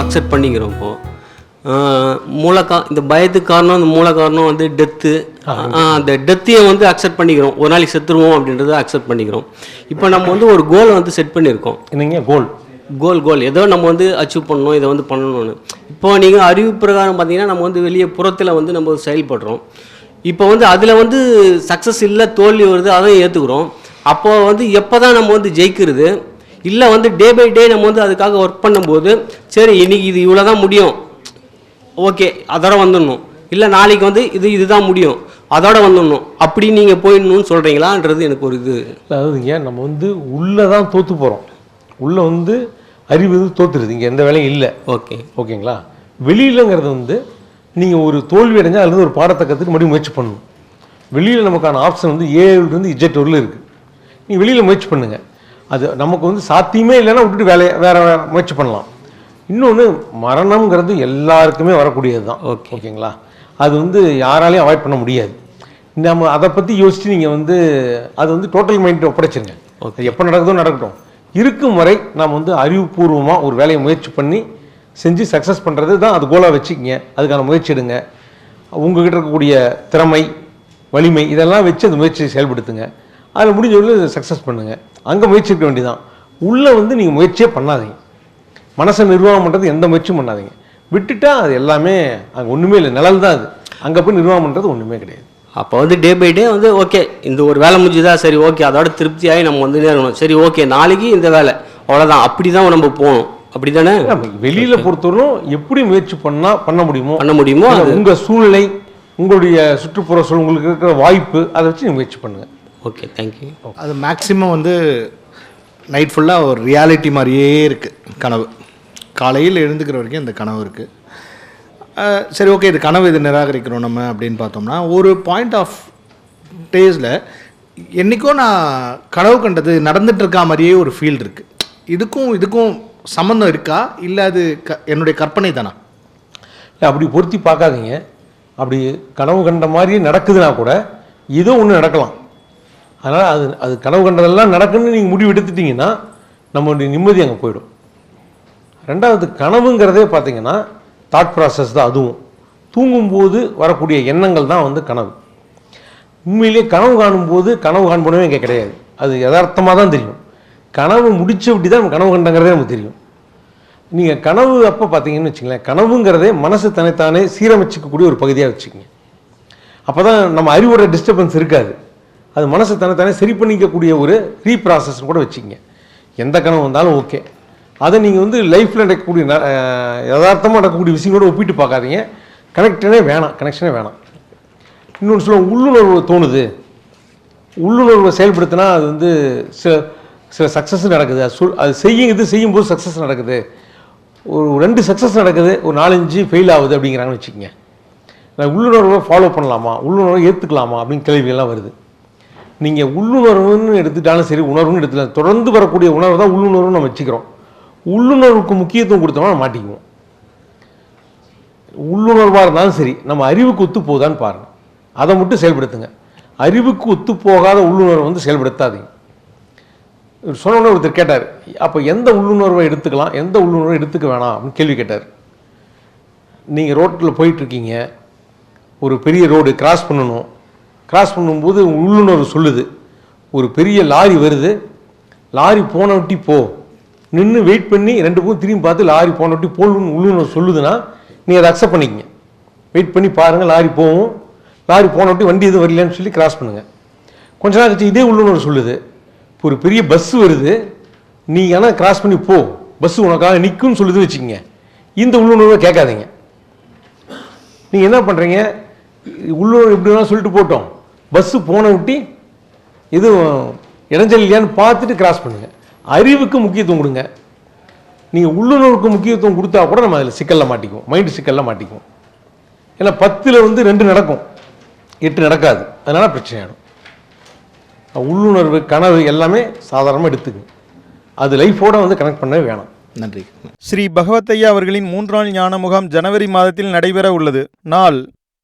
Accept பண்ணிக்கிறோம் இப்போ. மூல கா இந்த பயத்துக்கு காரணம் அந்த மூல காரணம் வந்து டெத்து அந்த டெத்தையும் வந்து அக்செப்ட் பண்ணிக்கிறோம். ஒரு நாளைக்கு செத்துருவோம் அப்படின்றத அக்செப்ட் பண்ணிக்கிறோம். இப்போ நம்ம வந்து ஒரு கோலை வந்து செட் பண்ணியிருக்கோம். என்னங்க கோல் கோல் கோல் ஏதோ நம்ம வந்து அச்சீவ் பண்ணணும் இதை வந்து பண்ணணும்னு. இப்போ நீங்கள் அறிவு பிரகாரம் பார்த்தீங்கன்னா நம்ம வந்து வெளியே புறத்தில் வந்து நம்ம செயல்படுறோம். இப்போ வந்து அதில் வந்து சக்ஸஸ் இல்லை தோல்வி வருது அதையும் ஏற்றுக்கிறோம் அப்போ வந்து எப்போ தான் நம்ம வந்து ஜெயிக்கிறது? இல்லை வந்து டே பை டே நம்ம வந்து அதுக்காக ஒர்க் பண்ணும்போது சரி இன்னைக்கு இது இவ்வளோ தான் முடியும். ஓகே அதோட வந்துடணும். இல்லை நாளைக்கு வந்து இது இதுதான் முடியும். அதோட வந்துடணும். அப்படி நீங்கள் போயிடணும்னு சொல்கிறீங்களான்றது எனக்கு ஒரு இது. அதாவதுங்க நம்ம வந்து உள்ளே தான் தோற்று போகிறோம் உள்ளே வந்து அறிவு வந்து தோத்துருது. இங்கே எந்த வேலையும் இல்லை. ஓகே ஓகேங்களா? வெளியிலங்கிறது வந்து நீங்கள் ஒரு தோல்வி அடைஞ்சால் அதுலேருந்து ஒரு பாடத்தை கற்றுட்டு மறுபடியும் முயற்சி பண்ணணும். வெளியில் நமக்கான ஆப்ஷன் வந்து ஏழுலேருந்து இஜெட் வரல இருக்குது நீங்கள் வெளியில் முயற்சி பண்ணுங்கள் அது நமக்கு வந்து சாத்தியமே இல்லைன்னா விட்டுட்டு வேலையை வேறு முயற்சி பண்ணலாம். இன்னொன்று மரணம்ங்கிறது எல்லாருக்குமே வரக்கூடியது தான் Okay. ஓகேங்களா? அது வந்து யாராலையும் அவாய்ட் பண்ண முடியாது. நம்ம அதை பற்றி யோசிச்சு நீங்கள் வந்து அது வந்து டோட்டல் மைண்ட் ஒப்படைச்சிருங்க. அது எப்போ நடக்குதோ நடக்கட்டும். இருக்கும் வரை நாம் வந்து அறிவுபூர்வமாக ஒரு வேலையை முயற்சி பண்ணி செஞ்சு சக்ஸஸ் பண்ணுறது தான் அது கோலாக வச்சுக்கிங்க. அதுக்கான முயற்சி எடுங்க. உங்ககிட்ட இருக்கக்கூடிய திறமை வலிமை இதெல்லாம் வச்சு அந்த முயற்சியை செயல்படுத்துங்க. அதில் முடிஞ்ச வரையும் சக்ஸஸ் பண்ணுங்க. அங்கே முயற்சி இருக்க வேண்டியதான் உள்ளே வந்து நீங்கள் முயற்சியே பண்ணாதீங்க. மனசை நிர்வாகம் பண்ணுறது எந்த முயற்சியும் பண்ணாதீங்க. விட்டுட்டா அது எல்லாமே அங்கே ஒன்றுமே இல்லை. நிழல் தான் அது. அங்கே போய் நிர்வாகம் பண்ணுறது ஒன்றுமே கிடையாது. அப்போ வந்து டே பை டே வந்து ஓகே இந்த ஒரு வேலை முடிஞ்சுதா? சரி ஓகே அதோட திருப்தியாகி நம்ம வந்து இருக்கணும் சரி ஓகே நாளைக்கு இந்த வேலை. அவ்வளோதான் அப்படி தான் நம்ம போகணும். அப்படி தானே வெளியில பொறுத்தவரைக்கும் எப்படி முயற்சி பண்ணா பண்ண முடியுமோ பண்ண முடியுமோ அது. உங்க சூழ்நிலை உங்களுடைய சுற்றுப்புற சூழல் உங்களுக்கு இருக்கிற வாய்ப்பு அதை வச்சு நீங்க முயற்சி பண்ணுங்க. ஓகே தேங்க்யூ அது மேக்ஸிமம் வந்து நைட் ஃபுல்லாக ஒரு ரியாலிட்டி மாதிரியே இருக்குது கனவு. காலையில் எழுந்துக்கிற வரைக்கும் இந்த கனவு இருக்குது சரி ஓகே இது கனவு இது நிராகரிக்கிறோம் நம்ம அப்படின்னு பார்த்தோம்னா ஒரு பாயிண்ட் ஆஃப் டேஸில் என்றைக்கோ நான் கனவு கண்டது நடந்துட்டு இருக்கா மாதிரியே ஒரு ஃபீல் இருக்குது இதுக்கும் இதுக்கும் சம்மந்தம் இருக்கா? இல்லை அது க என்னுடைய கற்பனை தானா? இல்ல, அப்படி பொருத்தி பார்க்காதீங்க. அப்படி கனவு கண்ட மாதிரியே நடக்குதுன்னா கூட ஏதோ ஒன்று நடக்கலாம். அதனால் அது அது கனவு கண்டதெல்லாம் நடக்குன்னு நீங்கள் முடிவு எடுத்துட்டீங்கன்னா நம்மளுடைய நிம்மதி அங்கே போயிடும். ரெண்டாவது கனவுங்கிறதே பார்த்தீங்கன்னா தாட் ப்ராசஸ் தான் அதுவும். தூங்கும்போது வரக்கூடிய எண்ணங்கள் தான் வந்து கனவு. உண்மையிலே கனவு காணும்போது கனவு காண்பனவே இங்கே கிடையாது. அது யதார்த்தமாக தான் தெரியும். கனவு முடிச்ச விட்டு தான் கனவு கண்டங்கிறதே நமக்கு தெரியும். நீங்கள் கனவு அப்போ பார்த்தீங்கன்னு வச்சுங்களேன் கனவுங்கிறதே மனசு தனித்தானே சீரமைச்சிக்கக்கூடிய ஒரு பகுதியாக வச்சுக்கோங்க. அப்போ தான் நம்ம அறிவோட டிஸ்டர்பன்ஸ் இருக்காது. அது மனசை தனித்தானே சரி பண்ணிக்கக்கூடிய ஒரு ரீப்ராசஸ் கூட வச்சுக்கோங்க. எந்த கனவு வந்தாலும் ஓகே அதை நீங்கள் வந்து லைஃப்பில் நடக்கக்கூடிய யதார்த்தமாக நடக்கக்கூடிய விஷயங்களோட ஒப்பிட்டு பார்க்காதீங்க. கனெக்டனே வேணாம் கனெக்ஷனே வேணாம். இன்னொன்று சொல்ல உள்ளுணர்வு தோணுது. உள்ளுணர்வை செயல்படுத்தினா அது வந்து சில சில சக்ஸஸ் நடக்குது. அது சொல் அது செய்யும் இது செய்யும்போது சக்ஸஸ் நடக்குது. ஒரு ரெண்டு சக்ஸஸ் நடக்குது ஒரு நாலஞ்சு ஃபெயில் ஆகுது அப்படிங்கிறாங்கன்னு வச்சுக்கோங்க. நான் உள்ளுணர்வை ஃபாலோ பண்ணலாமா? உள்ளுணர்வை ஏற்றுக்கலாமா அப்படின்னு கேள்விகள்லாம் வருது. நீங்கள் உள்ளுணர்வுன்னு எடுத்துட்டாலும் சரி உணர்வுன்னு எடுத்துக்கலாம் தொடர்ந்து வரக்கூடிய உணர்வு தான் உள்ளுணர்வுன்னு நம்ம வச்சுக்கிறோம். உள்ளுணர்வுக்கு முக்கியத்துவம் கொடுத்தோம்னா மாட்டிக்குவோம். உள்ளுணர்வாக இருந்தாலும் சரி நம்ம அறிவுக்கு ஒத்து போகுதான்னு பாருங்கள் அதை மட்டும் செயல்படுத்துங்க. அறிவுக்கு ஒத்து போகாத உள்ளுணர்வு வந்து செயல்படுத்தாதீங்க. இவர் ஒருத்தர் கேட்டார் அப்போ எந்த உள்ளுணர்வை எடுத்துக்கலாம்? எந்த உள்ளுணர்வை எடுத்துக்க வேணாம்? அப்படின்னு கேள்வி கேட்டார். நீங்கள் ரோட்டில் போயிட்டுருக்கீங்க ஒரு பெரிய ரோடு கிராஸ் பண்ணணும் கிராஸ் பண்ணும்போது உள்ளுணர்வு சொல்லுது. ஒரு பெரிய லாரி வருது. லாரி போன விட்டி போ. நின்று வெயிட் பண்ணி ரெண்டு பேரும் திரும்பி பார்த்து லாரி போன விட்டி போகணும்னு உள்ளுணர்வு சொல்லுதுன்னா நீங்கள் அதை அக்செப்ட் பண்ணிக்கங்க. வெயிட் பண்ணி பாருங்கள் லாரி போகும். லாரி போனவட்டி வண்டி எதுவும் வரலன்னு சொல்லி கிராஸ் பண்ணுங்கள் கொஞ்ச நாள் கழிச்சு இதே உள்ளுணர்வு சொல்லுது. இப்போ ஒரு பெரிய பஸ் வருது. நீ ஆனால் கிராஸ் பண்ணி போ. பஸ் உனக்காக நிற்கும்னு சொல்லுது வச்சுக்கோங்க. இந்த உள்ளுணர்வை கேட்காதீங்க. நீங்கள் என்ன பண்ணுறீங்க உள்ளூர் எப்படி வேணால் சொல்லிட்டு போட்டோம். பஸ்ஸு போன விட்டி எதுவும் இடைஞ்சல் இல்லையான்னு பார்த்துட்டு கிராஸ் பண்ணுங்கள் அறிவுக்கு முக்கியத்துவம் கொடுங்க. நீங்கள் உள்ளுணர்வுக்கு முக்கியத்துவம் கொடுத்தா கூட நம்ம அதில் சிக்கலில் மாட்டிக்குவோம். மைண்டு சிக்கலில் மாட்டிக்குவோம். ஏன்னா பத்தில் வந்து ரெண்டு நடக்கும். எட்டு நடக்காது. அதனால் பிரச்சனை ஆகிடும் உள்ளுணர்வு கனவு எல்லாமே சாதாரணமாக எடுத்துக்குங்க அது லைஃபோட வந்து கனெக்ட் பண்ணவே வேணாம். நன்றி. ஸ்ரீ பகவத்தையா அவர்களின் மூன்றாள் ஞான முகாம் ஜனவரி மாதத்தில் நடைபெற உள்ளது. நாள்